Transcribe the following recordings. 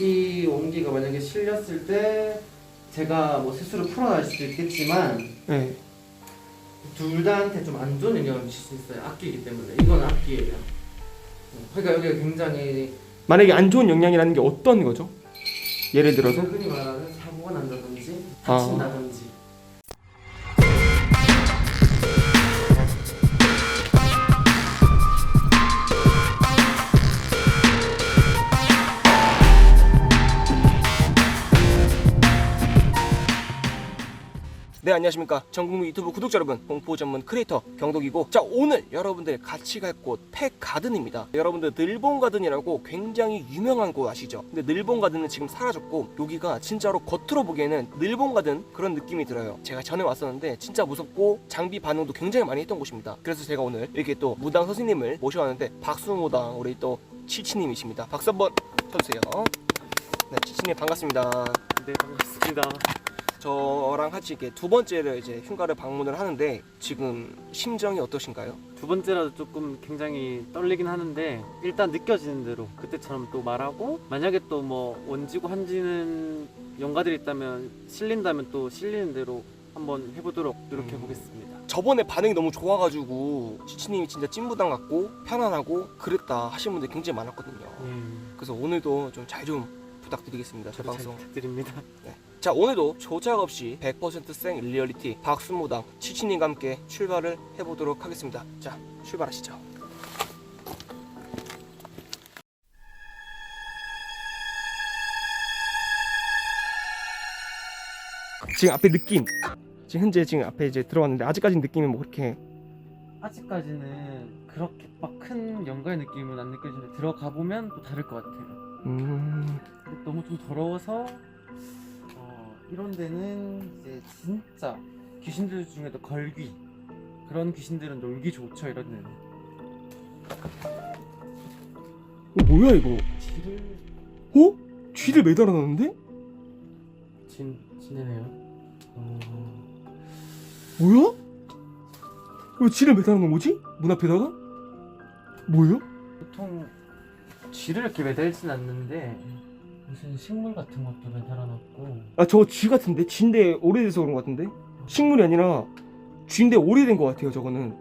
이 온기가 만약에 실렸을 때 제가 뭐 스스로 풀어낼 수도 있겠지만 네. 둘 다한테 좀 안 좋은 영향을 미칠 수 있어요. 악기이기 때문에 이건 악기예요. 그러니까 여기가 굉장히 만약에 안 좋은 영향이라는 게 어떤 거죠? 예를 들어서 흔히 말하는 사고가 난다든지 아. 다친다든지 네 안녕하십니까. 전국민 유튜브 구독자 여러분 공포 전문 크리에이터 경독이고 자 오늘 여러분들 같이 갈곳 팩가든입니다. 여러분들 늘봉가든이라고 굉장히 유명한 곳 아시죠? 근데 늘봉가든은 지금 사라졌고 여기가 진짜로 겉으로 보기에는 늘봉가든 그런 느낌이 들어요. 제가 전에 왔었는데 진짜 무섭고 장비 반응도 굉장히 많이 했던 곳입니다. 그래서 제가 오늘 이렇게 또 무당 선생님을 모셔왔는데 박수무당 우리 또 치치님이십니다. 박수 한번 쳐주세요. 네 치치님 반갑습니다. 네 반갑습니다. 저랑 같이 이렇게 두 번째를 이제 흉가를 방문을 하는데 지금 심정이 어떠신가요? 두 번째라도 조금 굉장히 떨리긴 하는데 일단 느껴지는 대로 그때처럼 또 말하고 만약에 또 뭐 원지고 한지는 연가들이 있다면 실린다면 또 실리는 대로 한번 해보도록 노력해 보겠습니다. 저번에 반응이 너무 좋아가지고 치치님이 진짜 찐부당 같고 편안하고 그랬다 하신 분들 굉장히 많았거든요. 음, 그래서 오늘도 좀 잘 좀 부탁드리겠습니다. 제 방송. 부탁드립니다. 자 오늘도 조작 없이 100%생 리얼리티 박수무당 치치님과 함께 출발을 해보도록 하겠습니다. 자 출발하시죠. 지금 앞에 느낌 지금 현재 지금 앞에 이제 들어왔는데 아직까지 느낌이 뭐 그렇게 아직까지는 그렇게 막 큰 연가의 느낌은 안 느껴지는데 들어가 보면 또 다를 것 같아요. 음 근데 너무 좀 더러워서 어, 이런 데는 이제 진짜 귀신들 중에도 걸귀 그런 귀신들은 놀기 좋죠 이런 데는 이거 뭐야 이거 쥐를 어? 쥐를 매달아 놨는데? 진 지내네요. 어, 뭐야? 왜 쥐를 매달아 놓은 거지? 문 앞에다가? 뭐예요? 보통 쥐를 이렇게 매달진 않는데 무슨 식물 같은 것도 매달아놨고 아저쥐 같은데? 쥐인데 오래돼서 그런 것 같은데? 식물이 아니라 쥐인데 오래된 것 같아요 저거는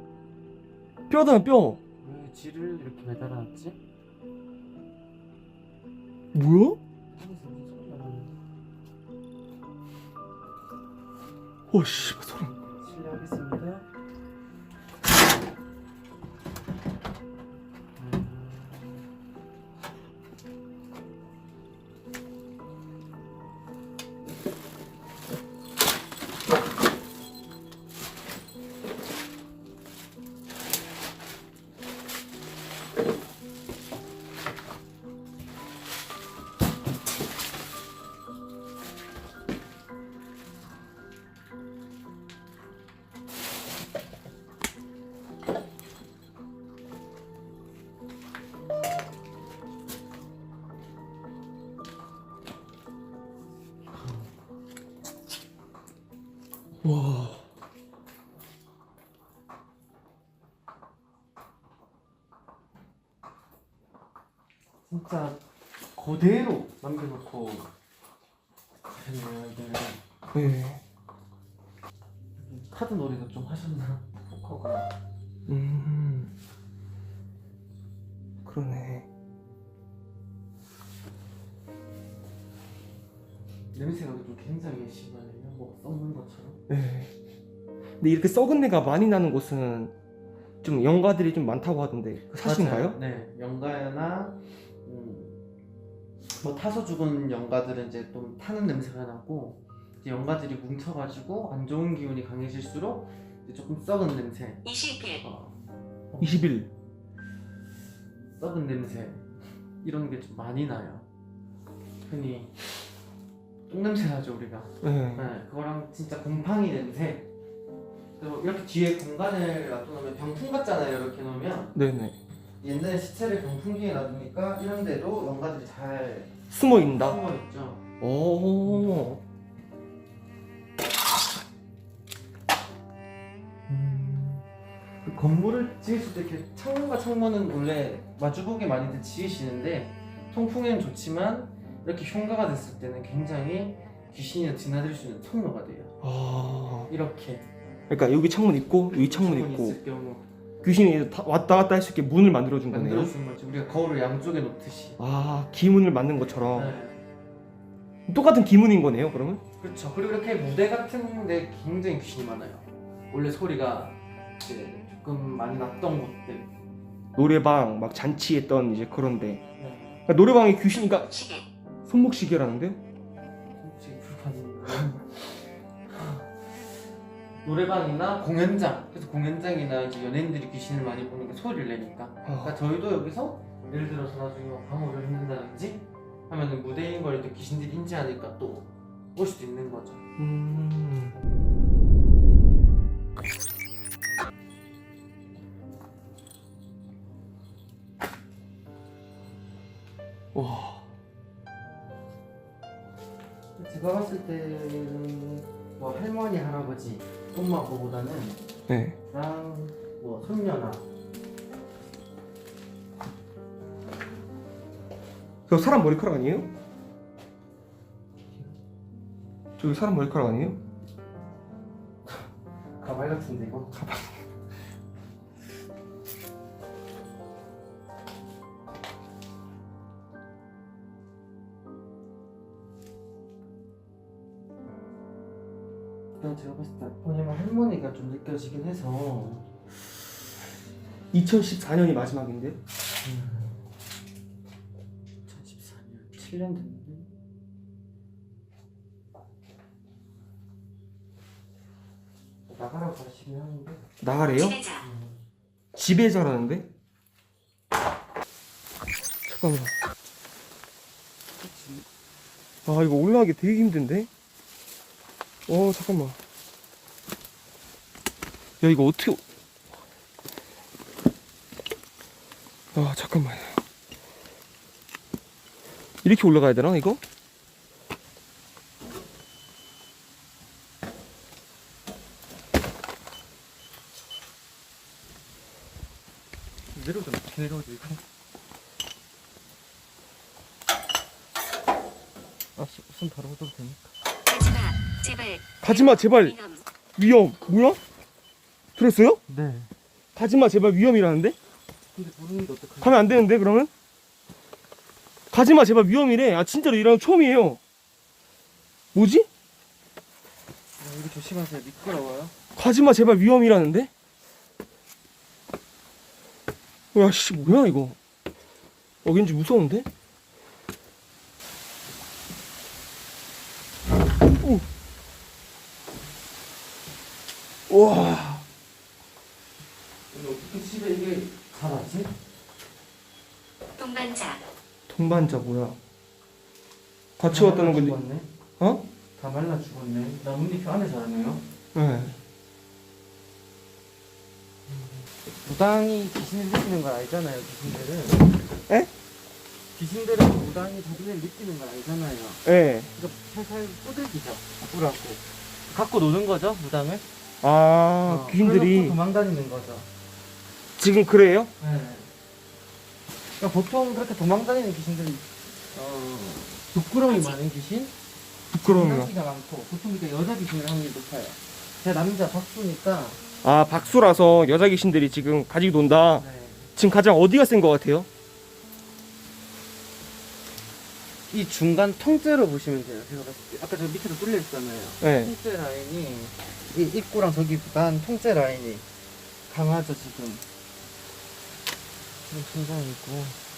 뼈다 뼈 왜 쥐를 이렇게 매달아놨지? 뭐야? 와씨 소름 진짜 그대로 남겨놓고 가셨네요 이게 네. 카드 놀이도 좀 하셨나? 포커가 음 그러네 냄새가 좀 굉장히 심하네요. 뭐 썩는 것처럼. 네. 근데 이렇게 썩은 내가 많이 나는 곳은 좀 영가들이 좀 많다고 하던데 사실인가요? 맞아요. 네, 연가나 음, 뭐 타서 죽은 연가들은 이제 좀 타는 냄새가 나고 이제 연가들이 뭉쳐가지고 안 좋은 기운이 강해질수록 이제 조금 썩은 냄새. 20일 어, 20일 썩은 냄새 이런 게 좀 많이 나요. 흔히 똥 냄새 나죠 우리가. 네. 네, 그거랑 진짜 곰팡이 냄새. 그리고 이렇게 뒤에 공간을 놔두면 병풍 같잖아요. 이렇게 놓으면 네네 옛날 시체를 병풍기에 놔두니까 이런 데도 연가들이 잘 숨어 있다 숨어 있죠. 오. 음, 그 건물을 지으실 때 이렇게 창문과 창문은 원래 마주보게 많이들 지으시는데 통풍에는 좋지만 이렇게 흉가가 됐을 때는 굉장히 귀신이 드나들 수 있는 통로가 돼요. 아 이렇게 그러니까 여기 창문 있고 여기 창문 창문이 있고 있을 경우 귀신이 다- 왔다 갔다 할 수 있게 문을 만들어 준 거네요. 만들어준 거지. 우리가 거울을 양쪽에 놓듯이. 아 기문을 만든 것처럼 네. 똑같은 기문인 거네요. 그러면 그렇죠. 그리고 이렇게 무대 같은 데 굉장히 귀신이 많아요. 원래 소리가 이제 조금 많이 났던 곳들. 노래방 막 잔치했던 이제 그런데 네. 그러니까 노래방에 귀신이가 손목시계라는데요? 혹시 불판입니다. 노래방이나 공연장. 그래서 공연장이나 이제 연예인들이 귀신을 많이 보는 게 소리를 내니까. 그러니까 아, 저희도 여기서 예를 들어서 나중에 뭐 방어를 했는다든지 하면은 무대인 걸 이제 귀신들이 인지하니까 또 올 수도 있는 거죠. 음. 와, 제가 봤을 때는 뭐 할머니 할아버지 엄마 아빠보다는 네. 랑뭐 손녀나 저 사람 머리카락 아니에요? 저기 사람 머리카락 아니에요? 가발 같은데 이거 일단 제가 봤을 때 왜냐면 할머니가 좀 느껴지긴 해서 2014년이 마지막인데 2014년 7년 됐는데 나가라고 하시긴 하는데 나가래요? 지배자라는데? 잠깐만. 아 이거 올라가기 되게 힘든데? 어 잠깐만. 야 이거 어떻게? 아 잠깐만. 이렇게 올라가야 되나 이거? 내려오잖아 내려오지 이거 아 손- 손 바로 둬도 되니까 제발 가지마 제발 위험. 뭐야? 들었어요? 네 가지마 제발 위험이라는데? 근데 모르는데 어떡하지 가면 안 되는데 그러면? 가지마 제발 위험이래 아 진짜로 이런 거 처음이에요 뭐지? 아, 여기 조심하세요 미끄러워요 가지마 제발 위험이라는데? 야씨 뭐야 이거 어 왠지 무서운데? 오. 와. 근데 어떻게 집에 이게 자라지? 동반자. 동반자 뭐야? 같이 왔다는 건데. 죽었네? 어? 다 말라 죽었네. 나뭇잎 안에 자라네요. 네. 무당이 귀신을 느끼는 걸 알잖아요 귀신들은. 에? 귀신들은 무당이 자기를 느끼는 걸 알잖아요. 네. 그러니까 살살 꼬들기죠 꼬라고. 갖고 노는 거죠 무당을 아 어, 귀신들이 도망다니는 거죠 지금 그래요? 네. 그러니까 보통 그렇게 도망다니는 귀신들이 어, 부끄러움이 많은 귀신, 장난기가 많고 보통 그러니까 여자 귀신을 확률이 높아요. 제가 남자 박수니까 아 박수라서 여자 귀신들이 지금 가지고 논다 네. 지금 가장 어디가 센 것 같아요? 이 중간 통째로 보시면 돼요. 제가 봤을 때 아까 저 밑에도 뚫려 있잖아요. 네 통째 라인이 이 입구랑 저기보단 통째 라인이 강하죠 지금. 지금 순간이고.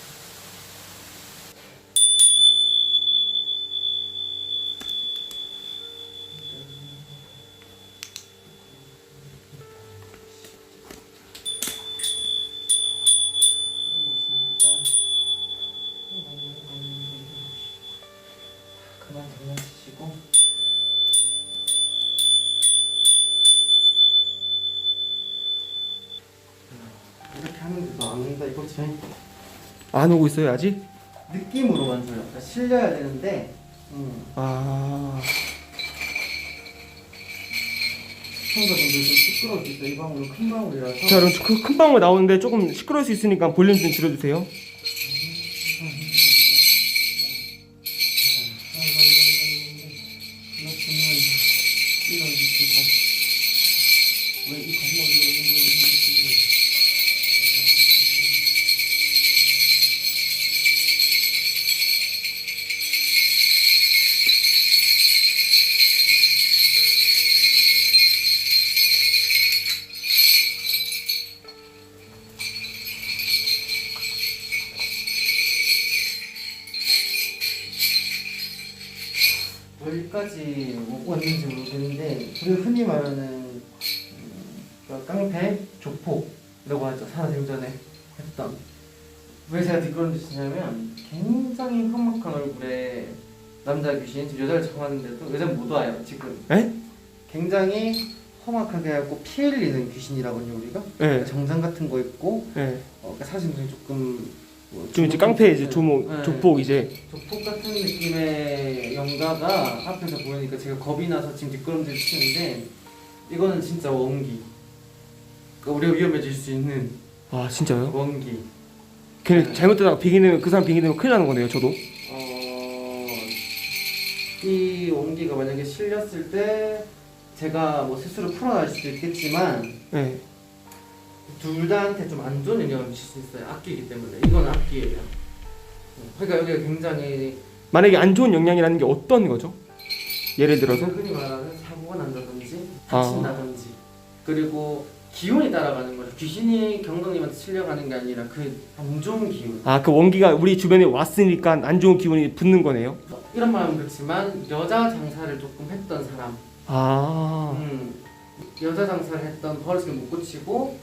온다. 이거 제안 오고 있어요 아직? 느낌으로만 줘요 그러니까 실려야 되는데 음, 아. 시청자분들 좀 시끄러울 수 있어요 이 방울은 큰 방울이라서. 자 그럼 그 큰 방울 나오는데 조금 시끄러울 수 있으니까 볼륨 좀 줄여주세요 살아생전에 했던 왜 제가 뒷걸음 치냐면 굉장히 험악한 얼굴에 남자 귀신 지금 여자를 정하는데도 여자는 못 와요 지금 에? 굉장히 험악하게 하고 피 흘리는 귀신이라고요 우리가 예. 정장 같은 거 입고 예. 어, 그러니까 사실 조금 뭐 좀 이제 깡패 이제 조목 네. 조폭 이제 조폭 같은 느낌의 연가가 앞에서 보이니까 제가 겁이 나서 지금 뒷걸음질 치는데 이거는 진짜 원기 그러니까 우리가 위험해질 수 있는 아 진짜요? 원기 걔네 잘못되다가 비기는 그 사람 비기는 큰일 나는 거네요 저도. 어, 이 원기가 만약에 실렸을 때 제가 뭐 스스로 풀어날 수도 있겠지만 예. 둘 다한테 좀 안 좋은 영향을 미칠 수 있어요 악기이기 때문에 이건 악기예요 어, 그러니까 여기가 굉장히 만약에 안 좋은 영향이라는 게 어떤 거죠? 예를 들어서 흔히 말하는 사고가 난다든지 아. 다친다든지 그리고 기운이 따라가는 거죠 귀신이 경동님한테 실려가는 게 아니라 그안 좋은 기운 아 그 원기가 우리 주변에 왔으니까 안 좋은 기운이 붙는 거네요. 이런 말하면 그렇지만 여자 장사를 조금 했던 사람 아. 음, 여자 장사를 했던 버릇을 못 고치고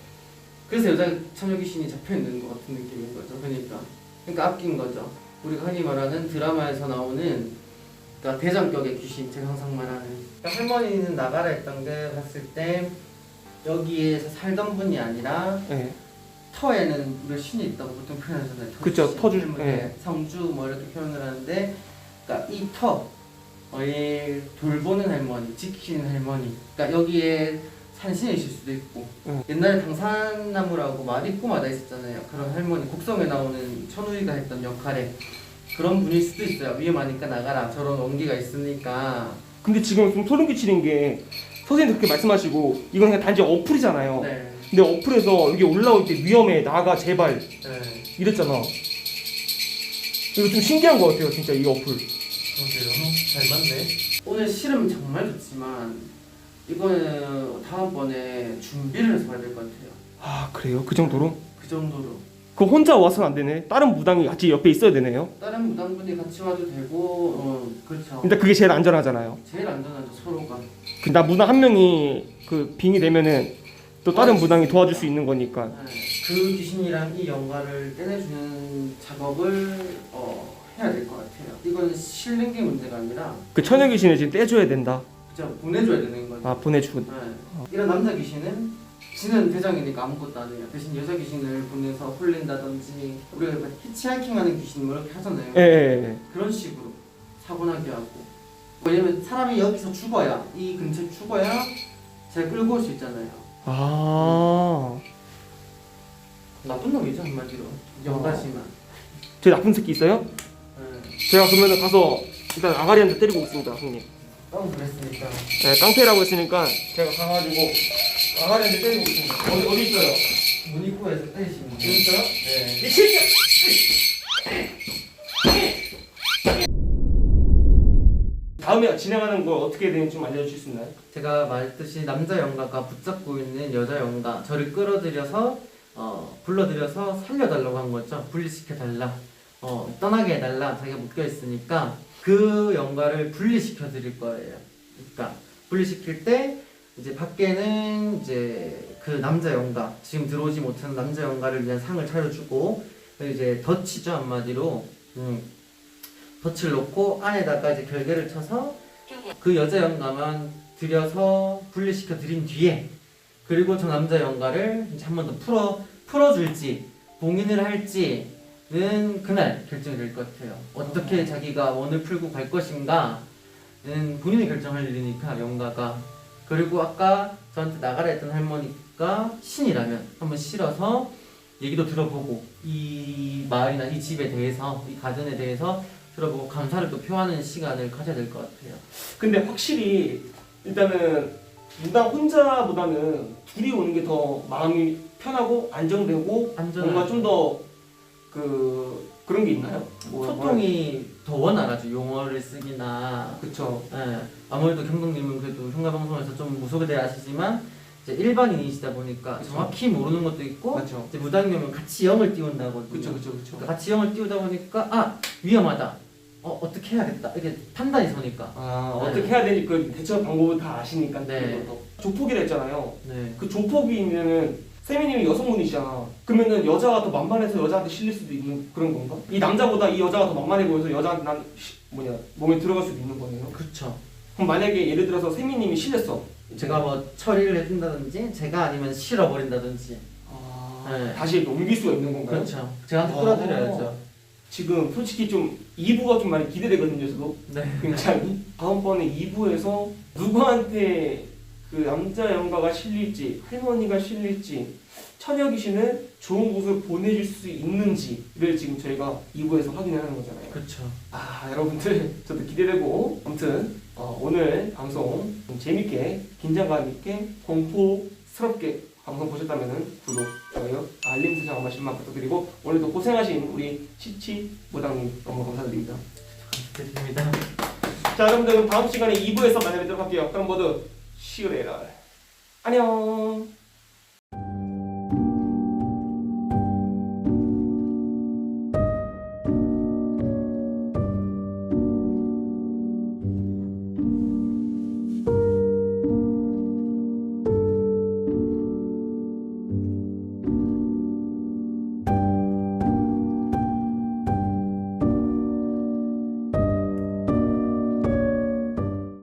그래서 여자 처녀 귀신이 잡혀 있는 것 같은 느낌인 거죠. 그러니까 그러니까 아낀 거죠. 우리가 흔히 말하는 드라마에서 나오는 그러니까 대장격의 귀신 제가 항상 말하는 그러니까 할머니는 나가라 했던 게 봤을 때 여기에서 살던 분이 아니라 예. 터에는 우리가 신이 있다고 보통 표현하잖아요. 그쵸, 신. 터주- 할머니, 예. 성주 뭐 이렇게 표현을 하는데 그러니까 이 터, 어, 이 돌보는 할머니, 지키는 할머니, 그러니까 여기에 산신이실 수도 있고 응. 옛날에 당산나무라고 마디꾸마다 있었잖아요. 그런 할머니 곡성에 나오는 천우희가 했던 역할에 그런 분일 수도 있어요. 위험하니까 나가라. 저런 원기가 있으니까. 근데 지금 좀 소름 끼치는 게 선생님 그렇게 말씀하시고 이건 그냥 단지 어플이잖아요. 네. 근데 어플에서 이게 올라올 때 위험해 나가 제발 네. 이랬잖아. 이거 좀 신기한 것 같아요 진짜 이 어플. 그러게요. 잘 맞네. 오늘 실험 정말 좋지만 이거는 다음번에 준비를 해서 봐야 될 것 같아요. 아 그래요? 그 정도로? 그 정도로. 그 혼자 와서는 안 되네. 다른 무당이 같이 옆에 있어야 되네요. 다른 무당분이 같이 와도 되고, 어, 그렇죠. 근데 그게 제일 안전하잖아요. 제일 안전하죠 서로가. 그 나 무당 한 명이 그 빙이 되면은 또 다른 무당이 수 도와줄 수. 있는 거니까. 네. 그 귀신이랑 이 연가를 떼내주는 작업을 어, 해야 될 것 같아요. 이건 실는 게 문제가 아니라 그 처녀 귀신을 지금 떼줘야 된다. 그냥 보내줘야 되는 거죠. 아 보내주고. 네. 이런 남자 귀신은 지는 대장이니까 아무것도 안 해요. 대신 여자 귀신을 보내서 홀린다든지 우리가 막 히치하이킹하는 귀신 뭐 이렇게 하잖아요. 예, 예, 예. 그런 식으로 사고 나게 하고 왜냐면 사람이 여기서 죽어야 이 근처에 죽어야 제가 끌고 올 수 있잖아요. 아, 나쁜 놈이죠 한마디로 영가시만. 제 나쁜 새끼 있어요? 네. 제가 그러면은 가서 일단 아가리한테 때리고 오겠습니다, 형님. 너무 그랬으니까. 네, 깡패라고 했으니까 제가 가가지고 아가리한테 때리고 오겠습니다. 어디 어디 있어요? 문이코에서 때리시면 돼요. 여기 있어요? 네. 이새끼야! 다음에 진행하는 거 어떻게 되는지 좀 알려주실 수 있나요? 제가 말했듯이 남자 영가가 붙잡고 있는 여자 영가 저를 끌어들여서 어, 불러들여서 살려달라고 한 거죠. 분리시켜달라. 어, 떠나게 해달라. 자기가 묶여 있으니까 그 영가를 분리시켜 드릴 거예요. 그러니까 분리시킬 때 이제 밖에는 이제 그 남자 영가 지금 들어오지 못하는 남자 영가를 위한 상을 차려주고 이제 덫이죠 한마디로 음, 덫을 놓고 안에다가 이제 결계를 쳐서 그 여자 영가만 들여서 분리시켜 드린 뒤에 그리고 저 남자 영가를 이제 한번 더 풀어 풀어줄지 봉인을 할지는 그날 결정이 될것 같아요. 어떻게 자기가 원을 풀고 갈 것인가는 본인이 결정할 일이니까 영가가 그리고 아까 저한테 나가라 했던 할머니가 신이라면 한번 실어서 얘기도 들어보고 이 마을이나 이 집에 대해서 이 가든에 대해서 들어보고 감사를 또 표하는 시간을 가져야 될 것 같아요. 근데 확실히 일단은 무당 혼자보다는 둘이 오는 게 더 마음이 편하고 안정되고 안전하고. 뭔가 좀 더 그 그런 게 있나요? 뭐, 소통이 더 원활하죠 용어를 쓰기나 그쵸. 예, 아무래도 경동님은 그래도 흉가 방송에서 좀 무속에 대해 아시지만 이제 일반인이시다 보니까 그쵸. 정확히 모르는 것도 있고 맞죠. 이제 무당님은 같이 영을 띄운다거든요 그쵸 그쵸 그쵸. 그러니까 같이 영을 띄우다 보니까 아 위험하다 어 어떻게 해야겠다 이게 판단이 서니까. 아 네. 어떻게 해야 되는지 그 대처 방법을 다 아시니까 네. 그것도. 조폭이라 했잖아요. 네. 그 조폭이면은 세미님이 여성분이시잖아. 그러면은 여자가 더 만만해서 여자한테 실릴 수도 있는 그런 건가? 이 남자보다 이 여자가 더 만만해 보여서 여자한테 난 시- 뭐냐 몸에 들어갈 수도 있는 거네요. 그렇죠. 그럼 만약에 예를 들어서 세미님이 실렸어. 제가 뭐 처리를 해준다든지 제가 아니면 실어버린다든지. 아, 네. 다시 옮길 수가 있는 건가요? 그렇죠. 아. 끌어들여야죠. 지금 솔직히 좀 2부가 좀 많이 기대되거든요, 저도. 네. 굉장히. 다음번에 2부에서 누구한테 그 남자 영가가 실릴지, 할머니가 실릴지, 처녀 귀신을 좋은 곳을 보내줄 수 있는지를 지금 저희가 2부에서 확인하는 거잖아요. 그렇죠. 아, 여러분들 저도 기대되고, 아무튼 어, 오늘 방송 좀 재밌게, 긴장감 있게, 공포스럽게 방송 보셨다면 구독, 좋아요, 알림 설정 한 번씩만 부탁드리고 오늘도 고생하신 우리 치치 무당님 너무 감사드립니다. 드립니다. 자 여러분들 그럼 다음 시간에 2부에서 만나 뵙도록 할게요. 그럼 모두 시그레럴 안녕.